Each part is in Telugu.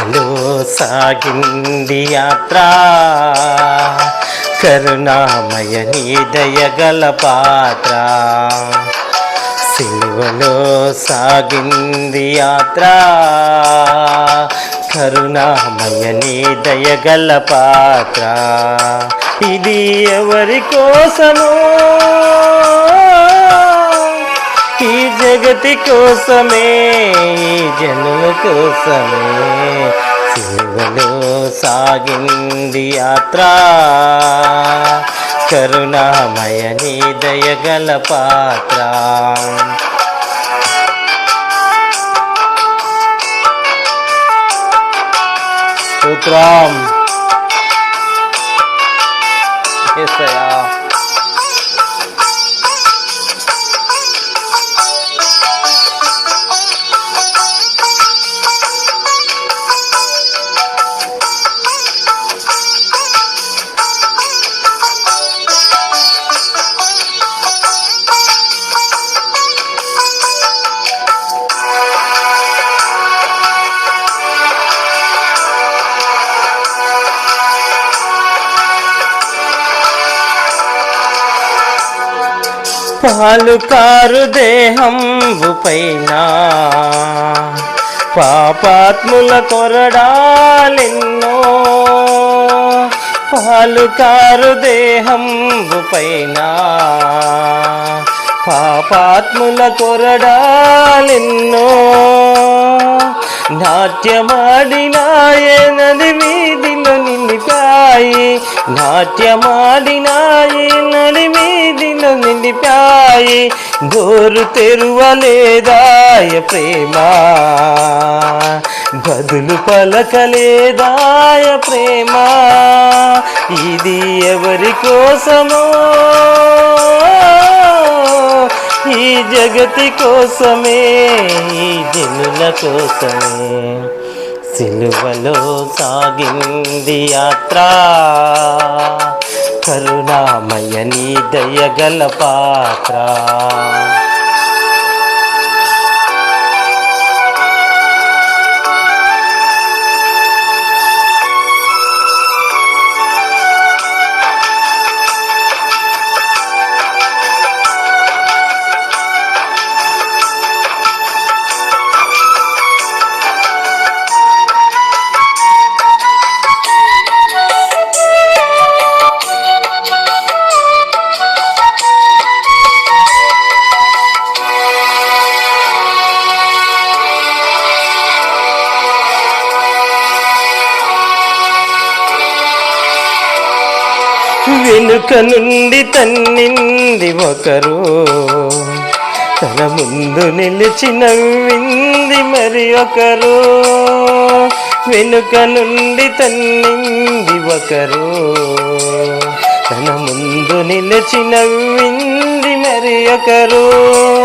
కరుణలో సాగింది యాత్ర. కరుణామయ నీ దయగల పాత్ర. సిలువలో సాగింది యాత్ర. కరుణామయ నీ దయగల పాత్ర. ఇది ఎవరి కోసమో? జగతి కోసమే ఈ జనుల కోసమే. సేవలో సాగింది యాత్ర. కరుణామయ నీ దయగల పాత్ర. స్తోత్రం. అయ్యా పాలు కారు దేహంబు పైన. పాపాత్ముల కొరడాలెన్నో. పాలు కారు దేహంబు పైన. పాపాత్ముల కొరడాలెన్నో. నాట్యమాడినాయనది వీధిలో నిండిపాయి నాట్యమాడినాయనది నది గోరు తెరువలేదాయ ప్రేమ. బదులు పలకలేదాయ ప్రేమ. ఇది ఎవరి కోసమో? ఈ జగతి కోసమే ఈ జనుల కోసమే. సిలువలో సాగింది యాత్ర. కరుణామయ నీ దయగల పాత్ర. వెనుక నుండి తన్నింది ఒకరు. తన ముందు నిలిచి నవ్వింది మరి ఒకరు. వెనుక నుండి తన్నింది ఒకరు. తన ముందు నిలిచి నవ్వింది మరి ఒకరు.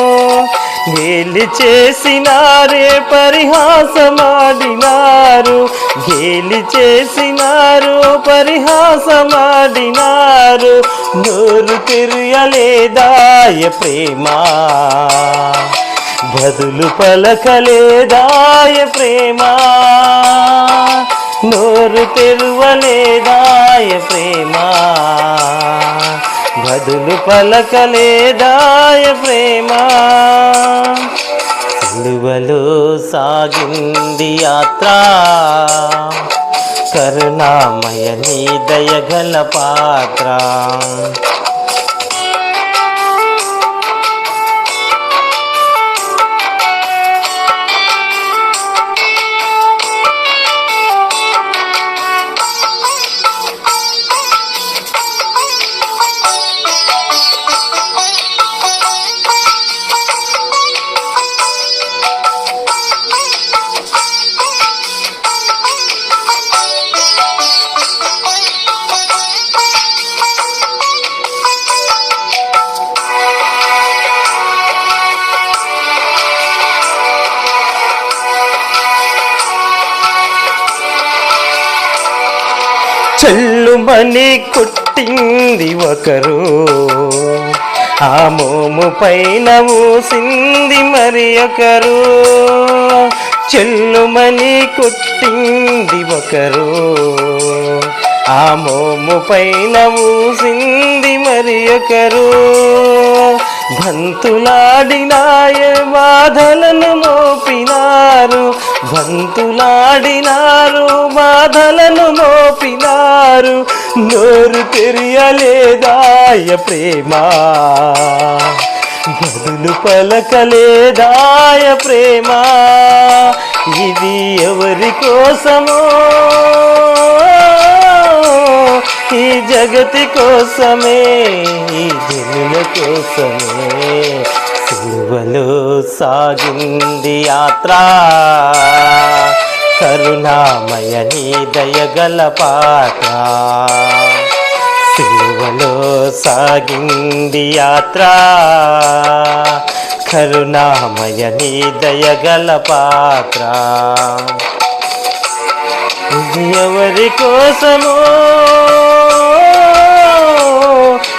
గేలి చేసినారే పరిహాసమాడినారు. గేలి చేసినారు పరిహాసమాడినారు. నోరు తెరియలేదాయ ప్రేమ? బదులు పలకలేదాయ ప్రేమ? నోరు తెరువలేదాయ ప్రేమ? బదులు పలకలేదాయ ప్రేమ. సిలువలో సాగింది యాత్ర. కరుణామయ నీ దయగల పాత్ర. మోమని కొట్టింది ఒకరు. ఆ మోము పైన ఊసింది మరి ఒకరు. చెల్లుమని కొట్టింది ఒకరు. ఆ మోము పైన ఊసింది మరి ఒకరు. బంతులాడినాయ బాధలను మోపినారు. వంతులాడినారు బాధలను మోపినారు నోరు తెరియలేదాయ ప్రేమ? బదులు పలకలేదాయ ప్రేమ? ఇది ఎవరి కోసమో? ఈ జగతి కోసమే ఈ జనుల కోసమే. సాగింది యాత్ర. కరుణామయ నీ దయగల పాత్ర సిలువలో సాగింది యాత్ర. కరుణామయ నీ దయగల పాత్ర. ఎవరి కోసమో